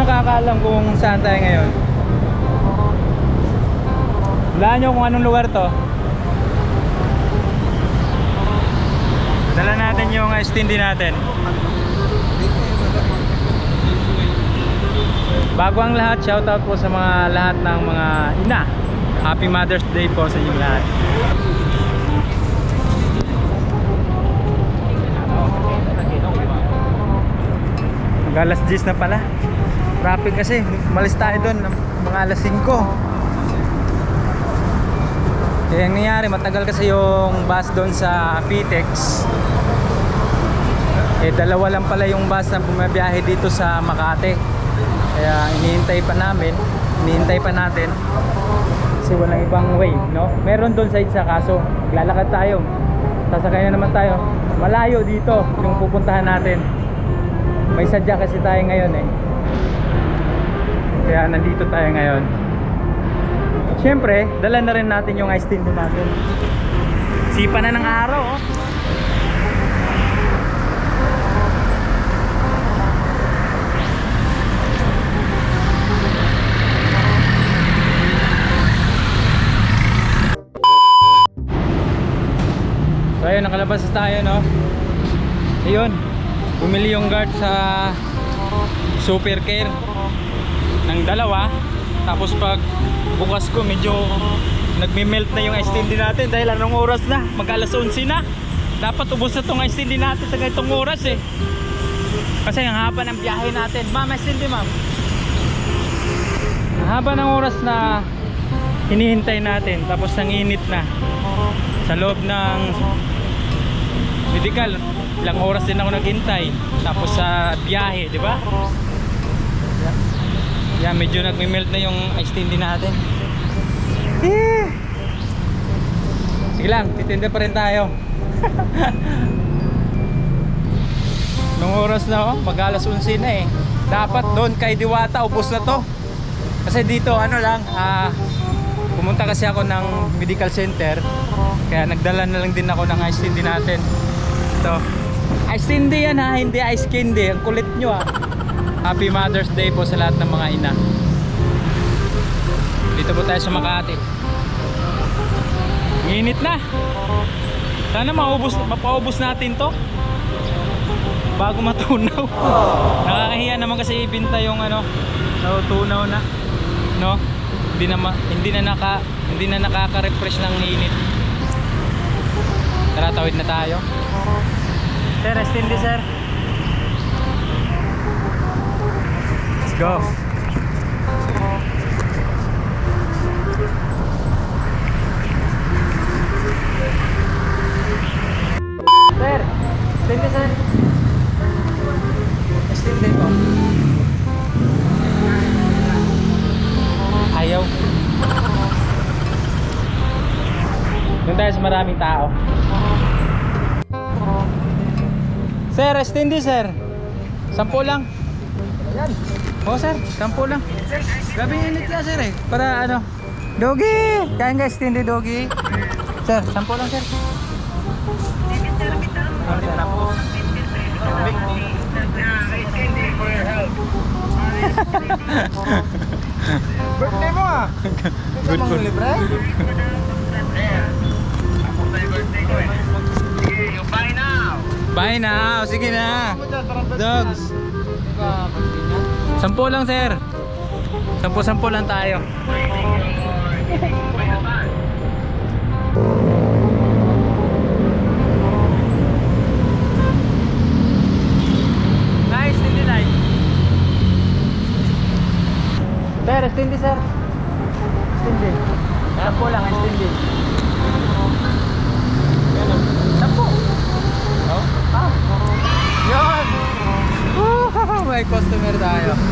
nakakaalam kung saan tayo ngayon? Wala nyo kung anong lugar to. Dala natin yung uh, stindi natin. Bago ang lahat, shoutout po sa mga lahat ng mga ina. Happy Mother's Day po sa inyong lahat. Mag alas 10 na pala. Traffic kasi. Malis tayo doon mga alas 5. Kaya ang nangyari, matagal kasi yung bus doon sa Pitex. Eh, dalawa lang pala yung bus na bumabiyahe dito sa Makati. Kaya iniintay pa namin, iniintay pa natin. Kasi walang ibang way, no? Meron doon sa isa kaso, maglalakad tayo. Sasakay na naman tayo. Malayo dito yung pupuntahan natin. May sadya kasi tayo ngayon eh. Kaya nandito tayo ngayon. Siyempre, dala na rin natin yung ice tin natin. Sipa na ng araw, oh. So ayun, nakalabas tayo, no? Ayun, bumili yung guard sa Super Care ng dalawa. Tapos pag bukas ko, medyo nagme-melt na yung ice din natin dahil anong oras na? Mag alas 11 na. Dapat ubos na tong ice din natin sa ganitong oras eh. Kasi ang haba ng biyahe natin. Ma'am, ice din ma'am. Ang haba ng oras na hinihintay natin. Tapos ang init na. Sa loob ng medical, ilang oras din ako naghintay. Tapos sa biyahe, di ba? Yan, medyo nagme-melt na yung ice din natin. Eh. Sige lang, titinda pa rin tayo. Nung oras na oh, mag alas 11 na eh. Dapat doon kay Diwata, ubos na to. Kasi dito, ano lang, ah, pumunta kasi ako ng medical center. Kaya nagdala na lang din ako ng ice candy natin. Ito. Ice candy yan ha, hindi ice candy. Ang kulit nyo ha. Happy Mother's Day po sa lahat ng mga ina. Dito po tayo sa Makati. Init na. Sana maubos, mapaubos natin to. Bago matunaw. Nakakahiya naman kasi ibinta yung ano, natutunaw na. No? Hindi na ma- hindi na naka hindi na nakaka-refresh ng init. Tara, tawid na tayo. Sir, estindi sir. Go. Sir, estindi sir. Estindi po. Ayaw. Doon tayo sa maraming tao. Sir, estindi sir. Sampo lang. Ayan. Oo sir, sampo lang. Yung init nga sir eh. Para ano. Dogi! Kaya nga estindi dogi. Sir, sampo lang sir. Birthday mo ah! Good food. libre? Bye now. Sige na. Dogs. Sampo lang sir. Sampo-sampo lang tayo. Nice, hindi nice. Sir, estindi sir. Estindi. Sampo lang, estindi. Sampo. Oh? Ah. Yun! Customer tayo.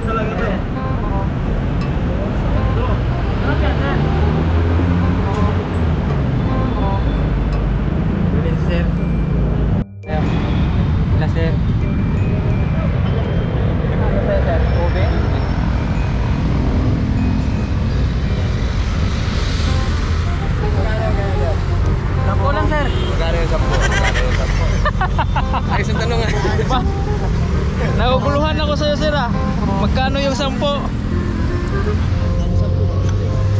Pwede talaga to. Ito. Pwede sir. Sir. Pila sir. Ayos ang tanong ah. Nakukuluhan ako sa'yo sir ah. Magkano yung sampo?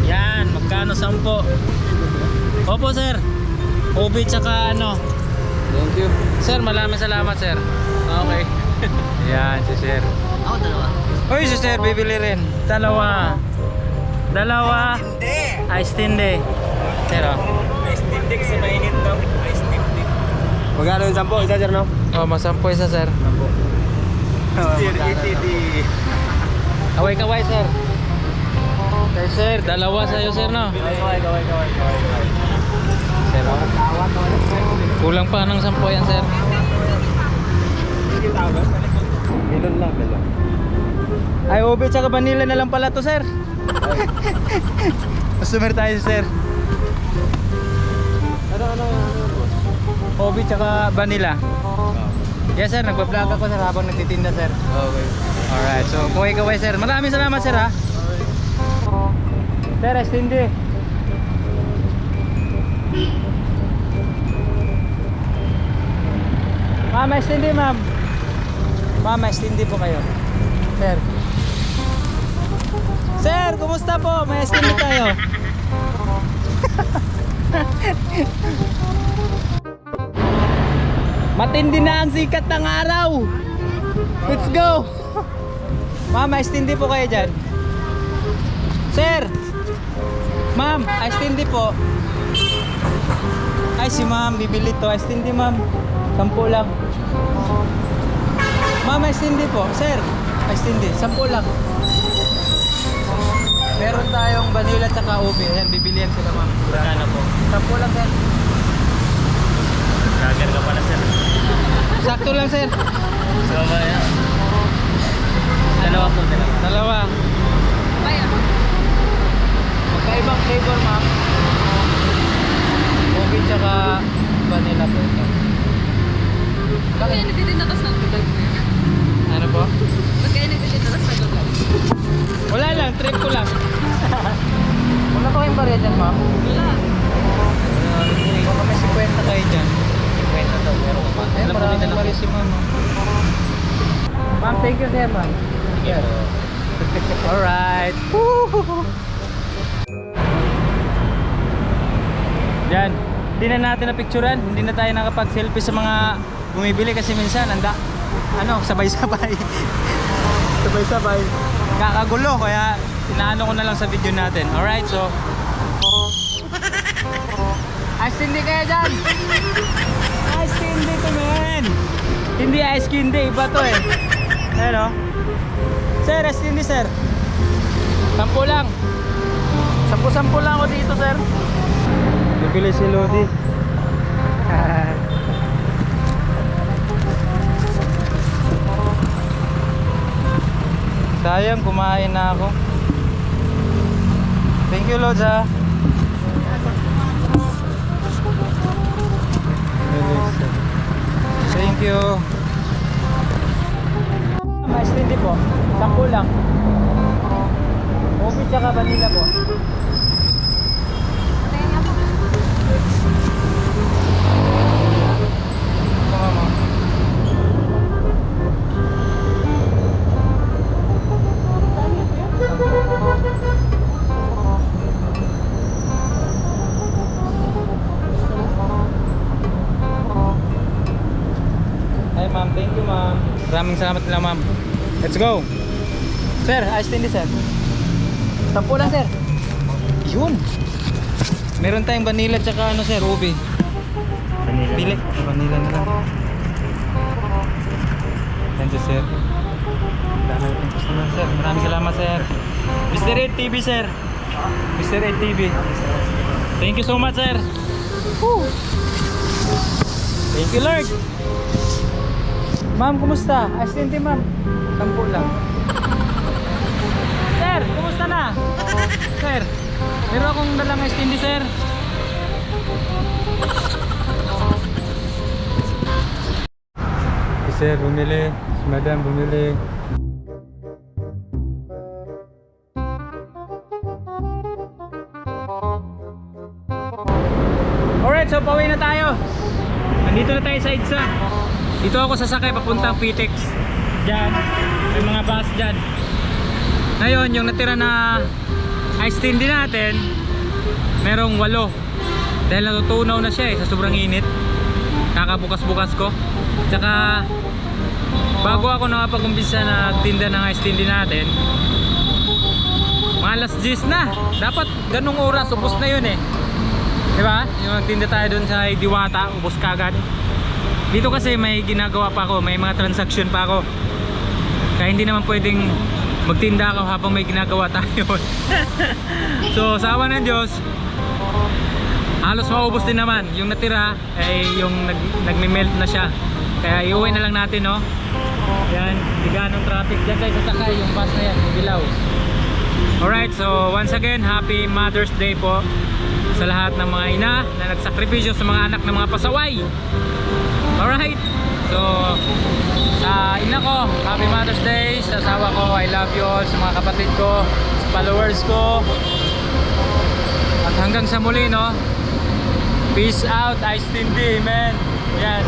Yan, magkano sampo? Opo, sir. Ubi tsaka ano. Thank you. Sir, maraming salamat, sir. Okay. Yan, si sir. Ako dalawa. Uy, si sir, bibili rin. Dalawa. Dalawa. Ice tinde. Sir, oh. Ice tindi kasi mainit daw. Ice tindi. Magkano yung sampo? Isa sir no? Oh, masampo isa, sir. Steer ETD. Kaway-kaway, sir. Okay, sir. Dalawa sa'yo, sir, no? Kaway, kaway, kaway, kaway, kaway. Sir, oh. Kulang pa ng sampo yan, sir. Milon lang, milon. Ay, ube tsaka vanilla na lang pala to, sir. Customer tayo, sir. Ano, ano, ano, boss? Ube tsaka vanilla. Yes, sir. Nagpa-vlog ako, sir, habang nagtitinda, sir. Okay. Alright, so kaway-kaway, sir. Maraming salamat, sir, ha? Sir, estindi. Ma'am, estindi, ma'am. Ma'am, estindi po kayo. Sir. Sir, kumusta po? May estindi tayo. Matindi na ang sikat ng araw. Let's go. Ma'am, ice tindi po kayo dyan. Sir! Ma'am, ice tindi po. Ay, si ma'am, bibili to. Ice tindi, ma'am. Sampu lang. Ma'am, ice tindi po. Sir, ice tindi. Sampu lang. Meron tayong vanilla at saka ube. Ayan, bibilihan sila, ma'am. Magkano po? Sampu lang, sir. Kagan ka pala sir. Sakto lang, sir. So, yan. Dalawa po, dalawa. Dalawa. Magkaibang flavor, ma'am. Ube tsaka vanilla po ito. Ba't kaya nagtitinda ka sa vlog mo yun? Ano po? Ba't kaya nagtitinda ka sa vlog? Wala lang, trip ko lang. Wala pa kayong barya dyan, ma'am? Wala. Baka may 50 kayo dyan. 50 daw, meron ka pa. Ay, Alam mo, may si ma'am. Ma'am, thank you, sir, ma'am. Sige po. Alright. Yan. Hindi na natin na-picturean. Hindi na tayo nakapag-selfie sa mga bumibili kasi minsan anda ano, sabay-sabay. sabay-sabay. Kakagulo kaya inaano ko na lang sa video natin. Alright, so Ice hindi kaya dyan. Ice hindi to men. Hindi ice candy, iba to eh. Ano? Sir, ice candy sir. Sampo lang. Sampo-sampo lang ako dito sir. Bibili si Lodi. Sayang, kumain na ako. Thank you, Lods Thank you. Mais hindi po. Sampu lang. Coffee tsaka vanilla po. Hi ma'am, thank you ma'am. Maraming salamat lang ma'am. Let's go. Sir, ice candy sir. Sampu lang sir. Yun. Meron tayong vanilla tsaka ano sir, ube. Vanilla. Pili. Vanilla na lang. Thank you sir. Sir. Maraming salamat sir. Mr. 8 TV sir. Mr. 8 TV. Thank you so much sir. Woo. Thank you Lord. Ma'am, kumusta? Assistant ma'am. Sampu lang. Sir, kumusta na? Sir, meron akong dalang estindi, sir. Si sir bumili, si madam bumili. Alright, so pauwi na tayo. Nandito na tayo sa EDSA. Dito ako sasakay papuntang Pitex. Diyan, may mga bus dyan. Ngayon, yung natira na ice tin din natin, merong walo. Dahil natutunaw na siya eh, sa sobrang init. Kakabukas-bukas ko. Tsaka, bago ako nakapag-umpisa na tinda ng ice tin din natin, alas 10 na. Dapat ganung oras, ubos na yun eh. Di ba? Yung nagtinda tayo dun sa Diwata, ubos kagad. Dito kasi may ginagawa pa ako, may mga transaction pa ako. Kaya hindi naman pwedeng magtinda ako habang may ginagawa tayo. so, sa awa ng Diyos, halos maubos din naman. Yung natira ay yung nag, nagme-melt na siya. Kaya iuwi na lang natin, no? Yan, di ganong traffic dyan guys. Sasakay yung bus na yan, yung dilaw. Alright, so once again, happy Mother's Day po sa lahat ng mga ina na nagsakripisyo sa mga anak ng mga pasaway. Alright, so sa ina ko, happy Mother's Day. Sa asawa ko, I love you all. Sa mga kapatid ko, sa followers ko. At hanggang sa muli, no? Peace out, Ice Tindi, man. Yan.